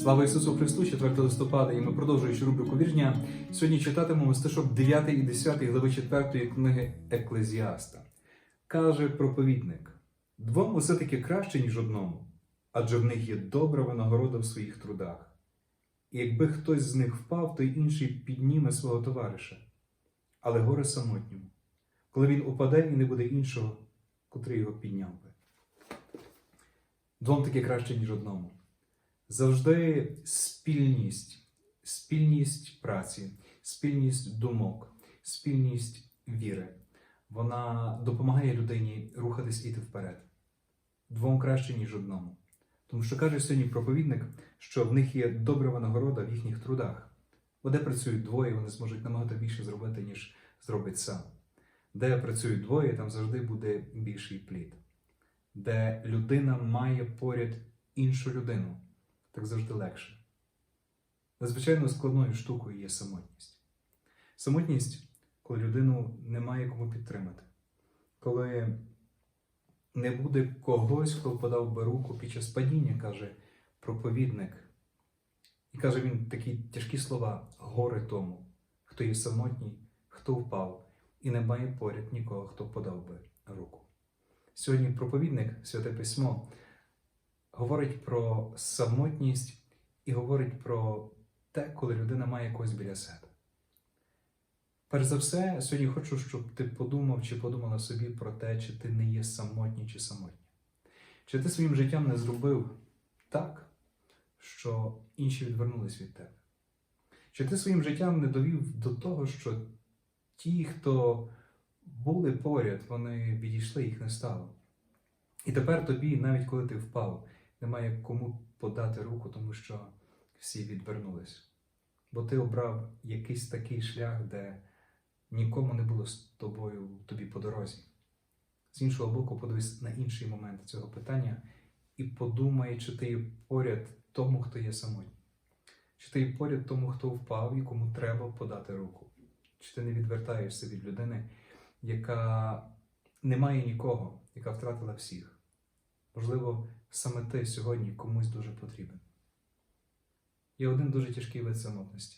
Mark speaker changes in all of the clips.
Speaker 1: Слава Ісусу Христу, 4 листопада, і ми продовжуючи рубрику вірня. Сьогодні читатимемо стишок 9 і 10 глави 4 книги Еклезіаста. Каже проповідник: двом усе таки краще, ніж одному, адже в них є добра винагорода в своїх трудах. І якби хтось з них впав, то й інший підніме свого товариша. Але горе самотньому, коли він упаде і не буде іншого, котрий його підняв би. Двом таки краще, ніж одному. Завжди спільність, спільність праці, спільність думок, спільність віри. Вона допомагає людині рухатись і йти вперед. Двом краще, ніж одному. Тому що каже сьогодні проповідник, що в них є добра винагорода в їхніх трудах. Бо де працюють двоє, вони зможуть набагато більше зробити, ніж зробить сам. Де працюють двоє, там завжди буде більший плід. Де людина має поряд іншу людину, так завжди легше. Надзвичайно складною штукою є самотність. Самотність, коли людину немає кому підтримати, коли не буде когось, хто подав би руку під час падіння, каже проповідник. І каже він такі тяжкі слова: горе тому, хто є самотній, хто впав, і не має поряд нікого, хто подав би руку. Сьогодні проповідник, Святе Письмо, говорить про самотність і говорить про те, коли людина має когось біля себе. Перш за все, сьогодні хочу, щоб ти подумав чи подумала собі про те, чи ти не є самотній чи самотній. Чи ти своїм життям не зробив так, що інші відвернулись від тебе? Чи ти своїм життям не довів до того, що ті, хто були поряд, вони відійшли, їх не стало? І тепер тобі, навіть коли ти впав, немає кому подати руку, тому що всі відвернулись. Бо ти обрав якийсь такий шлях, де нікому не було з тобою тобі по дорозі. З іншого боку, подивись на інший момент цього питання і подумай, чи ти є поряд тому, хто є самотній. Чи ти є поряд тому, хто впав і кому треба подати руку? Чи ти не відвертаєшся від людини, яка не має нікого, яка втратила всіх? Можливо, саме ти сьогодні комусь дуже потрібен. Є один дуже тяжкий вид самотності.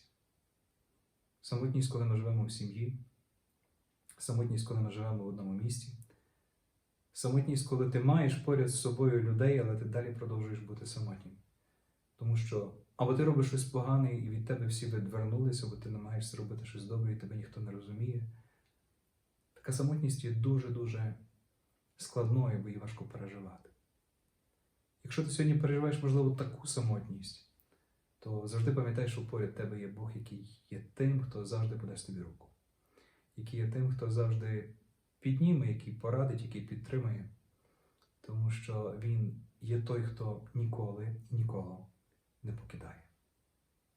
Speaker 1: Самотність, коли ми живемо в сім'ї, самотність, коли ми живемо в одному місті, самотність, коли ти маєш поряд з собою людей, але ти далі продовжуєш бути самотнім. Тому що або ти робиш щось погане, і від тебе всі відвернулися, або ти намагаєшся робити щось добре, і тебе ніхто не розуміє. Така самотність є дуже-дуже складною, бо її важко переживати. Якщо ти сьогодні переживаєш, можливо, таку самотність, то завжди пам'ятай, що поряд тебе є Бог, який є тим, хто завжди подасть тобі руку, який є тим, хто завжди підніме, який порадить, який підтримує, тому що Він є той, хто ніколи нікого не покидає.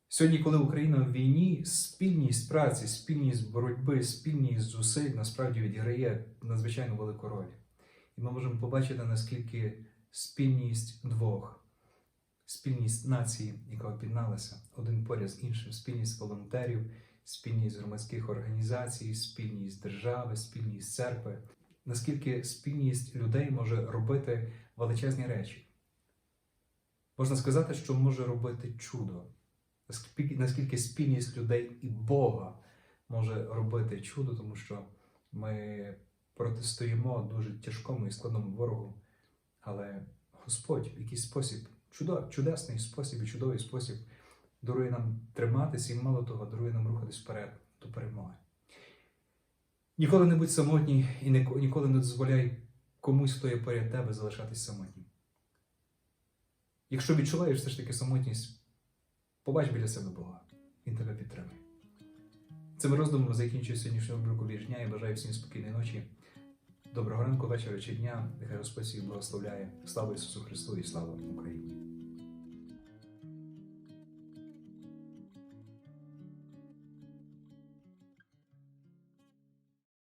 Speaker 1: Сьогодні, коли Україна в війні, спільність праці, спільність боротьби, спільність зусиль насправді відіграє надзвичайно велику роль. І ми можемо побачити, наскільки спільність двох, спільність нації, яка об'єдналася один поряд з іншим, спільність волонтерів, спільність громадських організацій, спільність держави, спільність церкви, наскільки спільність людей може робити величезні речі. Можна сказати, що може робити чудо, наскільки, спільність людей і Бога може робити чудо, тому що ми протистоїмо дуже тяжкому і складному ворогу. Але Господь в якийсь спосіб, чудо, чудесний спосіб і чудовий спосіб дарує нам триматися і мало того, дарує нам рухатись вперед до перемоги. Ніколи не будь самотній і ніколи не дозволяй комусь, хто є поряд тебе, залишатись самотнім. Якщо відчуваєш все ж таки самотність, побач біля себе Бога, Він тебе підтримує. Цими роздумами закінчую сьогоднішню рубрику віршня і бажаю всім спокійної ночі. Доброго ранку, вечора чи дня. Нехай Господь всіх благословляє. Слава Ісусу Христу і слава Україні!